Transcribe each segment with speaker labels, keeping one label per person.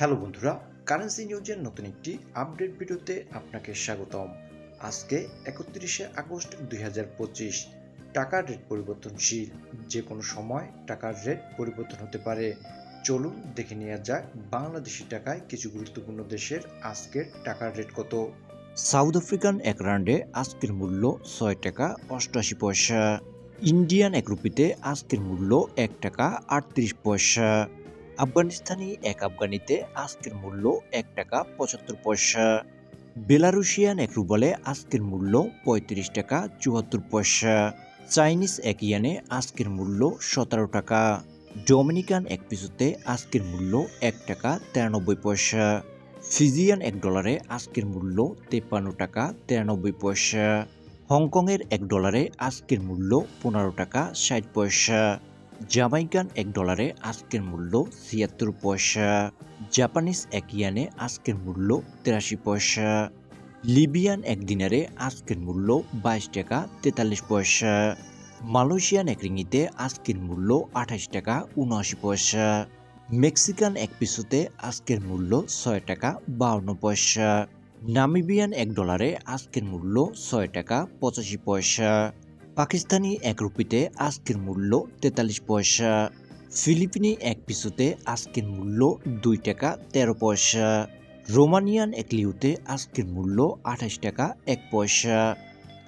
Speaker 1: Hello বন্ধুরা currency নিউজের নতুন একটি আপডেট ভিডিওতে আপনাকে স্বাগতম। আজকে একত্রিশে আগস্ট দুই টাকার রেট পরিবর্তনশীল, যে কোনো সময় টাকার রেট পরিবর্তন হতে পারে। চলুন দেখে নেওয়া যাক বাংলাদেশি টাকায় কিছু গুরুত্বপূর্ণ দেশের আজকের টাকার রেট কত। সাউথ আফ্রিকান এক রান্ডে আজকের মূল্য ছয় টাকা অষ্টআশি পয়সা। ইন্ডিয়ান এক রুপিতে আজকের মূল্য এক টাকা আটত্রিশ পয়সা। আফগানিস্তানি এক আফগানিতে আজকের মূল্য এক টাকা পঁচাত্তর পয়সা। বেলারুশিয়ান এক রুবলে আজকের মূল্য পঁয়ত্রিশ টাকা চুয়াত্তর পয়সা। চাইনিজ এক ইয়ানে আজকের মূল্য সতেরো টাকা। ডোমিনিকান এক পিসুতে আজকের মূল্য এক টাকা তিরানব্বই পয়সা। ফিজিয়ান এক ডলারে আজকের মূল্য তেপ্পান্ন টাকা তিরানব্বই পয়সা। হংকংয়ের এক ডলারে আজকের মূল্য পনেরো টাকা ষাট পয়সা। জামাইকান এক ডলারে আজকের মূল্য ছিয়াত্তর পয়সা, জাপানিজ এক ইয়ানে আজকের মূল্য তেরাশি পয়সা, লিবিয়ান এক দিনারে আজকের মূল্য বাইশ টাকা তেতাল্লিশ পয়সা, মালয়েশিয়ান এক রিঙ্গিতে আজকের মূল্য আঠাশ টাকা উনআশি পয়সা, মেক্সিকান এক পিসুতে আজকের মূল্য ছয় টাকা বাউন্ন পয়সা, নামিবিয়ান এক ডলারে আজকের মূল্য ছয় টাকা পঁচাশি পয়সা পাকিস্তানি এক রুপিতে আজকের মূল্য তেতাল্লিশ পয়সা। ফিলিপিনি এক পিসুতে আজকের মূল্য দুই টাকা তেরো পয়সা। রোমানিয়ান এক লিউতে আজকের মূল্য আঠাশ টাকা এক পয়সা।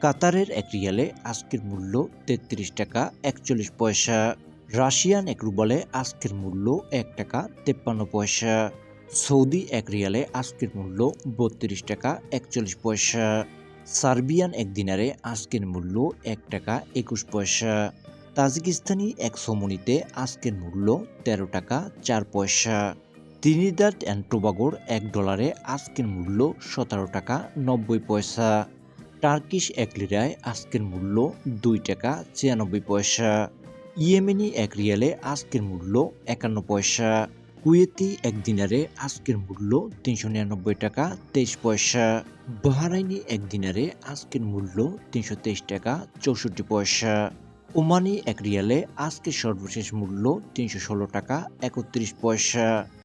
Speaker 1: কাতারের এক রিয়ালে আজকের মূল্য তেত্রিশ টাকা একচল্লিশ পয়সা। রাশিয়ান এক রুবলে আজকের মূল্য এক টাকা তেপ্পান্ন পয়সা। সৌদি এক রিয়ালে আজকের মূল্য বত্রিশ টাকা একচল্লিশ পয়সা। সার্বিয়ান এক দিনারে আজকের মূল্য এক টাকা একুশ পয়সা। তাজিকিস্তানি এক সমনিতে আজকের মূল্য তেরো টাকা চার পয়সা। ত্রিনিদাদ অ্যান্ড টোবাগোর এক ডলারে আজকের মূল্য সতেরো টাকা নব্বই পয়সা। টার্কিশ এক লিরায় আজকের মূল্য দুই টাকা ছিয়ানব্বই পয়সা। ইয়েমেনি এক রিয়ালে আজকের মূল্য একান্ন পয়সা। কুয়েতি এক দিনারে আজকের মূল্য তিনশো নিরানব্বই টাকা, তেইশ পয়সা। বাহারাইনি এক দিনারে আজকের মূল্য তিনশো তেইশ টাকা, চৌষট্টি পয়সা। ওমানি এক রিয়ালে আজকের সর্বশেষ মূল্য তিনশো ষোলো টাকা, একত্রিশ পয়সা।